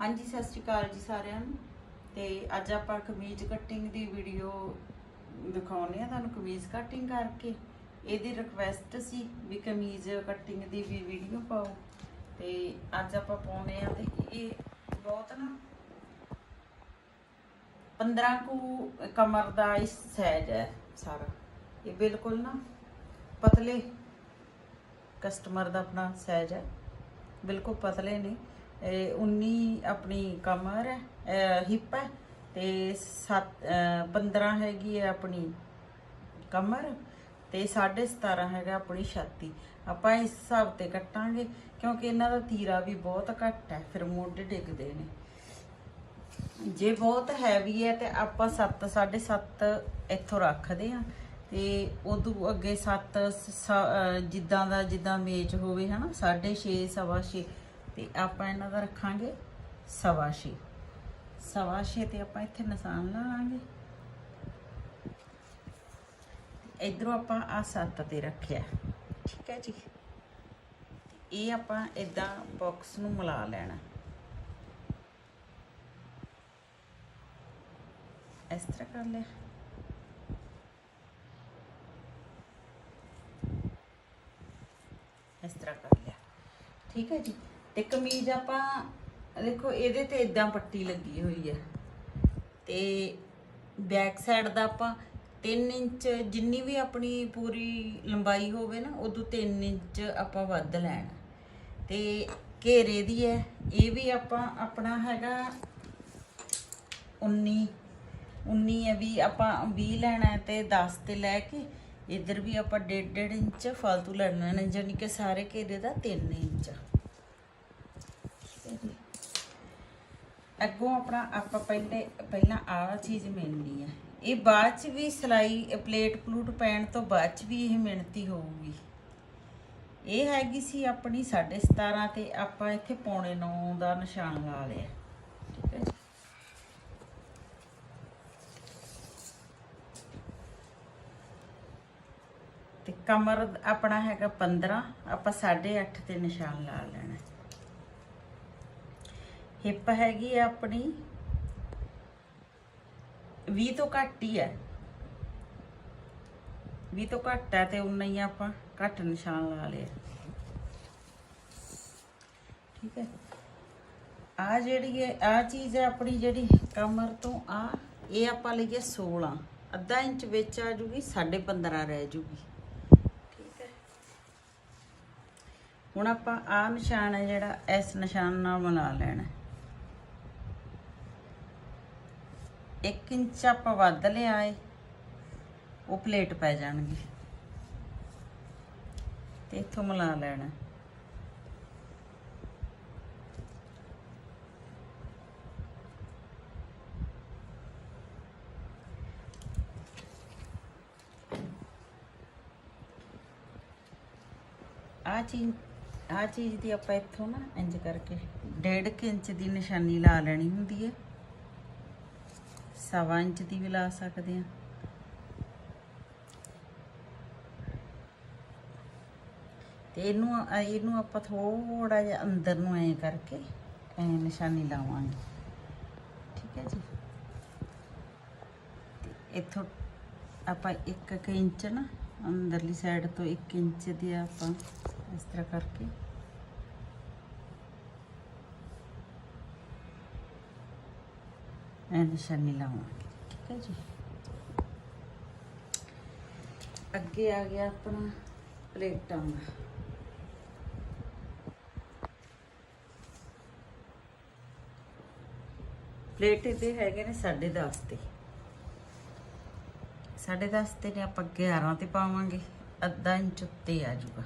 ਹਾਂਜੀ, ਸਤਿ ਸ਼੍ਰੀ ਅਕਾਲ ਜੀ ਸਾਰਿਆਂ ਨੂੰ। ਤੇ ਅੱਜ ਆਪਾਂ ਕਮੀਜ਼ ਕਟਿੰਗ ਦੀ ਵੀਡੀਓ ਦਿਖਾਉਣੇ ਆ ਤੁਹਾਨੂੰ, ਕਮੀਜ਼ ਕਟਿੰਗ ਕਰਕੇ। ਇਹਦੀ ਰਿਕਵੈਸਟ ਸੀ ਵੀ ਕਮੀਜ਼ ਕਟਿੰਗ ਦੀ ਵੀ ਵੀਡੀਓ ਪਾਓ। ਤੇ ਅੱਜ ਆਪਾਂ ਪਾਉਣੇ ਆ ਤੇ ਇਹ ਬਹੁਤ ਨਾ 15 ਕੁ ਕਮਰ ਦਾ ਇਸ ਸਾਈਜ਼ ਹੈ ਸਾਰਾ। ਇਹ ਬਿਲਕੁਲ ਨਾ ਪਤਲੇ ਕਸਟਮਰ ਦਾ ਆਪਣਾ ਸਾਈਜ਼ ਹੈ। ਬਿਲਕੁਲ ਪਤਲੇ ਨੇ 19 ਆਪਣੀ ਕਮਰ ਹੈ ਹਿੱਪ ਹੈ ਤੇ 7 15 ਹੈਗੀ ਹੈ ਆਪਣੀ ਕਮਰ ਤੇ 17.5 ਹੈਗਾ ਆਪਣੀ ਛਾਤੀ। ਆਪਾਂ ਇਸ ਹਿਸਾਬ ਤੇ ਕੱਟਾਂਗੇ ਕਿਉਂਕਿ ਇਹਨਾਂ ਦਾ ਤੀਰਾ ਵੀ ਬਹੁਤ ਘੱਟ ਹੈ, ਫਿਰ ਮੋਢੇ ਡਿੱਗਦੇ ਨੇ। ਜੇ ਬਹੁਤ ਹੈਵੀ ਹੈ ਤੇ ਆਪਾਂ 7 7.5 ਇੱਥੋਂ ਰੱਖਦੇ ਆ ਤੇ ਉਦੋਂ ਅੱਗੇ 7 ਜਿੱਦਾਂ ਦਾ ਜਿੱਦਾਂ ਮੇਚ ਹੋਵੇ ਹਨਾ 6.5 ਸਵਾ ਛੇ ਤੇ ਆਪਾਂ ਇਹਨਾਂ ਦਾ ਰੱਖਾਂਗੇ ਸਵਾ ਛੇ। ਸਵਾ ਛੇ ਤੇ ਆਪਾਂ ਇੱਥੇ ਨਿਸ਼ਾਨ ਲਾਵਾਂਗੇ ਇਧਰੋਂ ਆਪਾਂ ਆ 7 ਤੇ ਰੱਖਿਆ। ਠੀਕ ਹੈ ਜੀ। ਇਹ ਆਪਾਂ ਇਦਾਂ ਬਾਕਸ ਨੂੰ ਮਿਲਾ ਲੈਣਾ। ਇਸ ਤਰ੍ਹਾਂ ਕਰ ਲਿਆ। ਇਸ ਤਰ੍ਹਾਂ ਕਰ ਲਿਆ। ਠੀਕ ਹੈ ਜੀ। ਤੇ ਕਮੀਜ਼ ਆਪਾਂ, ਦੇਖੋ ਇਹਦੇ ਤੇ ਇਦਾਂ ਪੱਟੀ ਲੱਗੀ ਹੋਈ ਹੈ ਤੇ ਬੈਕ ਸਾਈਡ ਦਾ ਆਪਾਂ 3 ਇੰਚ, ਜਿੰਨੀ ਵੀ ਆਪਣੀ ਪੂਰੀ ਲੰਬਾਈ ਹੋਵੇ ਨਾ, ਉਦੋਂ 3 ਇੰਚ ਆਪਾਂ ਵੱਧ ਲੈਣਾ। ਤੇ ਘੇਰੇ ਦੀ ਹੈ ਇਹ ਵੀ ਆਪਾਂ ਆਪਣਾ ਹੈਗਾ 19 19 ਹੈ ਵੀ ਆਪਾਂ 20 ਲੈਣਾ ਹੈ ਤੇ 10 ਤੇ ਲੈ ਕੇ ਇਧਰ ਵੀ ਆਪਾਂ 1.5 ਇੰਚ ਫालतू ਲੈਣਾ ਨੇ ਜਾਨੀ ਕਿ ਸਾਰੇ ਘੇਰੇ ਦਾ 3 ਇੰਚ ਅੱਗੋਂ ਆਪਣਾ, ਆਪਾਂ ਪਹਿਲੇ, ਪਹਿਲਾਂ ਆਹ ਚੀਜ਼ ਮਿਲਣੀ ਹੈ ਇਹ ਬਾਅਦ ਚ ਵੀ ਸਲਾਈ ਪਲੇਟ ਪਲੂਟ ਪੈਣ ਤੋਂ ਬਾਅਦ ਚ ਵੀ ਇਹ ਮਿਹਨਤੀ ਹੋਊਗੀ। ਇਹ ਹੈਗੀ ਸੀ ਆਪਣੀ 17.5 ਤੇ ਆਪਾਂ ਇੱਥੇ ਪੌਣੇ 9 ਦਾ ਨਿਸ਼ਾਨ ਲਾ ਲਿਆ। ਠੀਕ ਹੈ ਜੀ। ਤੇ ਕਮਰ ਆਪਣਾ ਹੈਗਾ 15 ਆਪਾਂ 8.5 ਤੇ ਨਿਸ਼ਾਨ ਲਾ ਲਿਆ ਹਿੱਪ ਹੈਗੀ ਆ ਆਪਣੀ। 20 ਤੋਂ ਘੱਟ ਹੀ ਹੈ। 20 ਤੋਂ ਘੱਟ ਹੈ ਤੇ ਉਨਾ ਹੀ ਆਪਾਂ ਘੱਟ ਨਿਸ਼ਾਨ ਲਾ ਲਿਆ। ਠੀਕ ਹੈ। ਆ ਜਿਹੜੀ ਹੈ ਆ ਚੀਜ਼ ਹੈ ਆਪਣੀ ਜਿਹੜੀ ਕਮਰ ਤੋਂ ਆ ਇਹ ਆਪਾਂ ਲਈਏ 16 ਅੱਧਾ ਇੰਚ ਵਿੱਚ ਆ ਜੂਗੀ 15.5 ਰਹਿ ਜੂਗੀ। ਠੀਕ ਹੈ। ਹੁਣ ਆਪਾਂ ਆ ਨਿਸ਼ਾਨ ਹੈ ਜਿਹੜਾ, ਇਸ ਨਿਸ਼ਾਨ ਨਾਲ ਮਿਲਾ ਲੈਣਾ। 1 ਇੰਚ ਆਪਾਂ ਵੱਧ ਲਿਆ ਏ, ਉਹ ਪਲੇਟ ਪੈ ਜਾਣਗੇ। ਤੇ ਇੱਥੋਂ ਮਿਲਾ ਲੈਣਾ। ਆ ਚੀਜ਼ ਆ ਚੀਜ਼ ਦੀ ਆਪਾਂ ਇੱਥੋਂ ਨਾ ਇੰਜ ਕਰਕੇ 1.5 ਇੰਚ ਦੀ ਨਿਸ਼ਾਨੀ ਲਾ ਲੈਣੀ ਹੁੰਦੀ ਹੈ ਸਵਾ ਇੰਚ ਦੀ ਵੀ ਲਾ ਸਕਦੇ ਆ। ਤੇ ਇਹਨੂੰ ਇਹਨੂੰ ਆਪਾਂ ਥੋੜਾ ਜਿਹਾ ਅੰਦਰ ਨੂੰ ਐ ਕਰਕੇ ਐ ਨਿਸ਼ਾਨੀ ਲਾਵਾਂਗੇ। ਠੀਕ ਹੈ ਜੀ? ਤੇ ਇੱਥੋਂ ਆਪਾਂ 1 ਇੰਚ ਨਾ ਅੰਦਰਲੀ ਸਾਈਡ ਤੋਂ 1 ਇੰਚ ਦੀ ਆਪਾਂ ਇਸ ਤਰ੍ਹਾਂ ਕਰਕੇ ਐ ਨਿਸ਼ਾਨੀ ਲਾਵਾਂਗੇ ਠੀਕ ਹੈ ਜੀ ਅੱਗੇ ਆ ਗਿਆ ਆਪਣਾ ਪਲੇਟਾਂ ਦਾ ਪਲੇਟ ਇਹਦੇ ਹੈਗੇ ਨੇ 10.5 ਤੇ। 10.5 ਤੇ ਨੇ ਆਪਾਂ 11 ਤੇ ਪਾਵਾਂਗੇ। ਅੱਧਾ ਇੰਚ ਉੱਤੇ ਆ ਜਾਊਗਾ।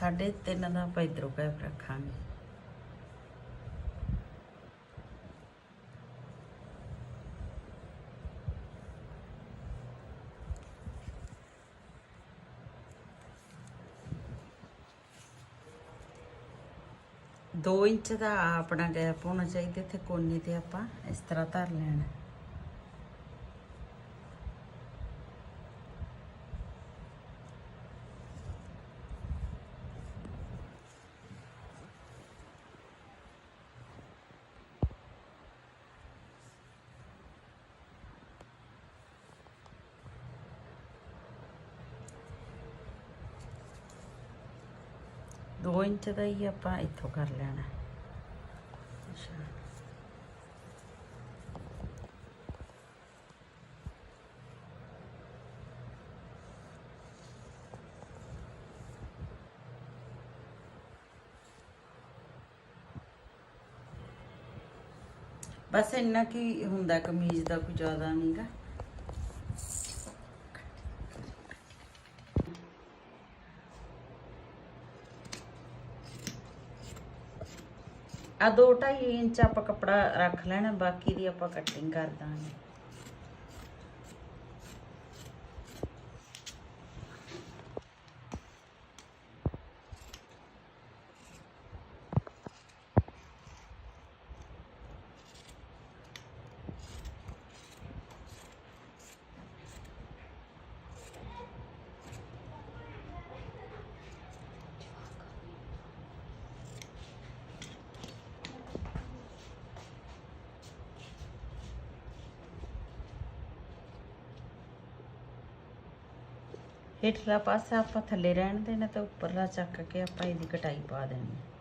ਸਾਢੇ ਤਿੰਨ ਦਾ ਆਪਾਂ ਇਧਰੋਂ ਗੈਪ ਰੱਖਾਂਗੇ। ਦੋ ਇੰਚ ਦਾ ਆਪਣਾ ਗੈਪ ਹੋਣਾ ਚਾਹੀਦਾ ਤੇ ਕੋਨੇ ਤੇ ਆਪਾਂ ਇਸ ਤਰ੍ਹਾਂ ਧਰ ਲੈਣਾ। 2 ਇੰਚ ਦਾ ਹੀ ਆਪਾਂ ਇੱਥੋਂ ਕਰ ਲੈਣਾ। ਬਸ ਇੰਨਾ ਕੀ ਹੁੰਦਾ ਕਮੀਜ਼ ਦਾ ਕੋਈ ਜ਼ਿਆਦਾ ਨਹੀਂਗਾ ਆ 2.5 ਇੰਚ ਆਪਾਂ ਕੱਪੜਾ ਰੱਖ ਲੈਣਾ ਬਾਕੀ ਦੀ ਆਪਾਂ ਕਟਿੰਗ ਕਰ ਦਾਂਗੇ। ਹੇਠਲਾ ਪਾਸਾ ਆਪਾਂ ਥੱਲੇ ਰਹਿਣ ਦੇਣਾ ਤੇ ਉੱਪਰਲਾ ਚੱਕ ਕੇ ਆਪਾਂ ਇਹਦੀ ਕਟਾਈ ਪਾ ਦੇਣੀ ਹੈ।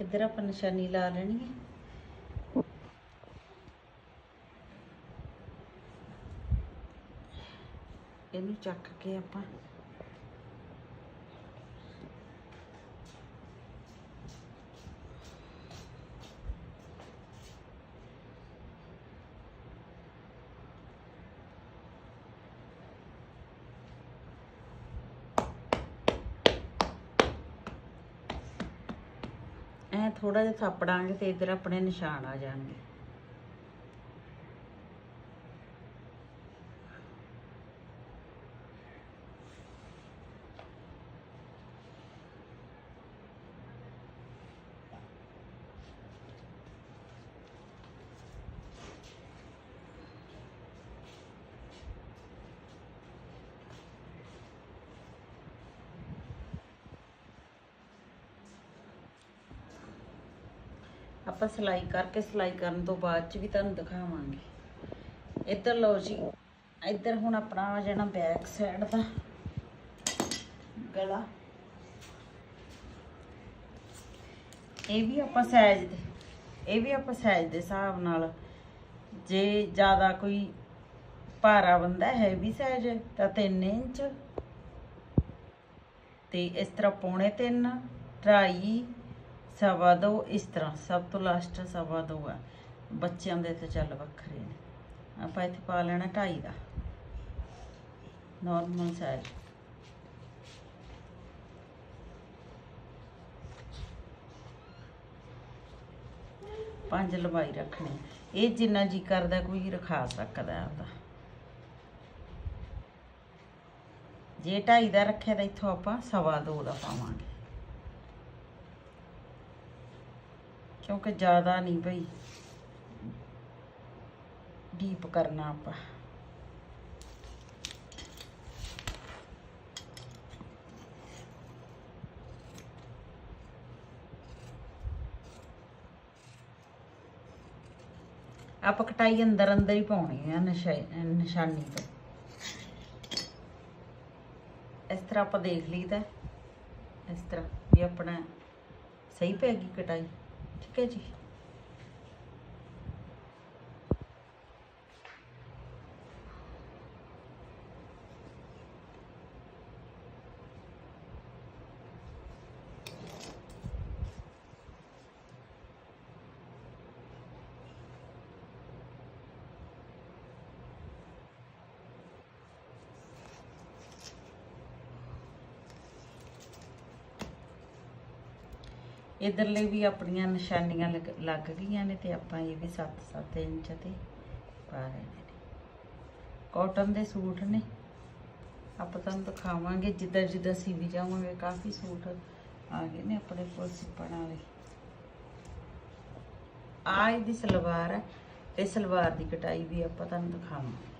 ਇੱਧਰ ਆਪਾਂ ਨਿਸ਼ਾਨੀ ਲਾ ਲੈਣੀ ਹੈ। ਇਹਨੂੰ ਚੱਕ ਕੇ ਆਪਾਂ ਥੋੜਾ ਜਿਹਾ ਥਾਪੜਾਂਗੇ ਤੇ ਇੱਧਰ ਆਪਣੇ ਨਿਸ਼ਾਨ ਆ ਜਾਣਗੇ। ਆਪਾਂ ਸਿਲਾਈ ਕਰਕੇ ਸਿਲਾਈ ਕਰਨ ਤੋਂ ਬਾਅਦ ਚ ਵੀ ਤੁਹਾਨੂੰ ਦਿਖਾਵਾਂਗੇ। ਇੱਧਰ ਲਓ ਜੀ, ਇੱਧਰ ਹੁਣ ਆਪਣਾ ਆ ਜਾਣਾ ਬੈਕ ਸਾਈਡ ਦਾ ਗਲਾ। ਇਹ ਵੀ ਆਪਾਂ ਸਾਈਜ਼ ਦੇ, ਇਹ ਵੀ ਆਪਾਂ ਸਾਈਜ਼ ਦੇ ਹਿਸਾਬ ਨਾਲ ਜੇ ਜ਼ਿਆਦਾ ਕੋਈ ਭਾਰਾ ਬੰਦਾ ਹੈ ਵੀ ਸਾਈਜ਼ ਤਾਂ 3 ਇੰਚ। ਤੇ ਇਸ ਤਰ੍ਹਾਂ ਪੌਣੇ 3 ਢਾਈ ਸਵਾ ਦੋ ਇਸ ਤਰ੍ਹਾਂ, ਸਭ ਤੋਂ ਲਾਸਟ ਸਵਾ ਦੋ ਆ। ਬੱਚਿਆਂ ਦੇ ਤੇ ਚੱਲ ਵੱਖਰੇ ਨੇ। ਆਪਾਂ ਇੱਥੇ ਪਾ ਲੈਣਾ ਢਾਈ ਦਾ। ਨਾਰਮਲ ਸਾਈਜ਼ ਪੰਜ ਲੰਬਾਈ ਰੱਖਣੀ। ਇਹ ਜਿੰਨਾ ਜੀ ਕਰਦਾ ਕੋਈ ਰਖਾ ਸਕਦਾ ਆਪਦਾ। ਜੇ ਢਾਈ ਦਾ ਰੱਖਿਆ ਤਾਂ ਇੱਥੋਂ ਆਪਾਂ ਸਵਾ ਦੋ ਦਾ ਪਾਵਾਂਗੇ। ਕਿਉਂਕਿ ਜ਼ਿਆਦਾ ਨਹੀਂ ਭਈ ਡੀਪ ਕਰਨਾ ਆਪਾਂ। ਆਪਾਂ ਕਟਾਈ ਅੰਦਰ ਅੰਦਰ ਹੀ ਪਾਉਣੀ ਆ ਨਿਸ਼ਾ- ਨਿਸ਼ਾਨੀ ਤੇ। ਇਸ ਤਰ੍ਹਾਂ ਆਪਾਂ ਦੇਖ ਲਈਦਾ। ਇਸ ਤਰ੍ਹਾਂ ਵੀ ਆਪਣਾ ਸਹੀ ਪੈ ਗਈ ਕਟਾਈ। ਠੀਕ ਹੈ ਇਧਰਲੇ ਵੀ ਆਪਣੀਆਂ ਨਿਸ਼ਾਨੀਆਂ ਲੱਗ- ਲੱਗ ਗਈਆਂ ਨੇ ਤੇ ਆਪਾਂ ਇਹ ਵੀ 7-7 ਇੰਚ ਤੇ ਪਾ ਰਹੇ ਨੇ। ਕਾਟਨ ਦੇ ਸੂਟ ਨੇ। ਆਪਾਂ ਤੁਹਾਨੂੰ ਦਿਖਾਵਾਂਗੇ, ਜਿੱਦਾਂ ਜਿੱਦਾਂ ਸੀ ਵੀ ਜਾਵਾਂਗੇ, ਕਾਫੀ ਸੂਟ ਆ ਗਏ ਨੇ ਆਪਣੇ ਕੋਲ ਸਿੱਪਣ ਵਾਲੇ। ਆ ਇਹਦੀ ਸਲਵਾਰ ਹੈ, ਇਹ ਸਲਵਾਰ ਦੀ ਕਟਾਈ ਵੀ ਆਪਾਂ ਤੁਹਾਨੂੰ ਦਿਖਾਵਾਂਗੇ।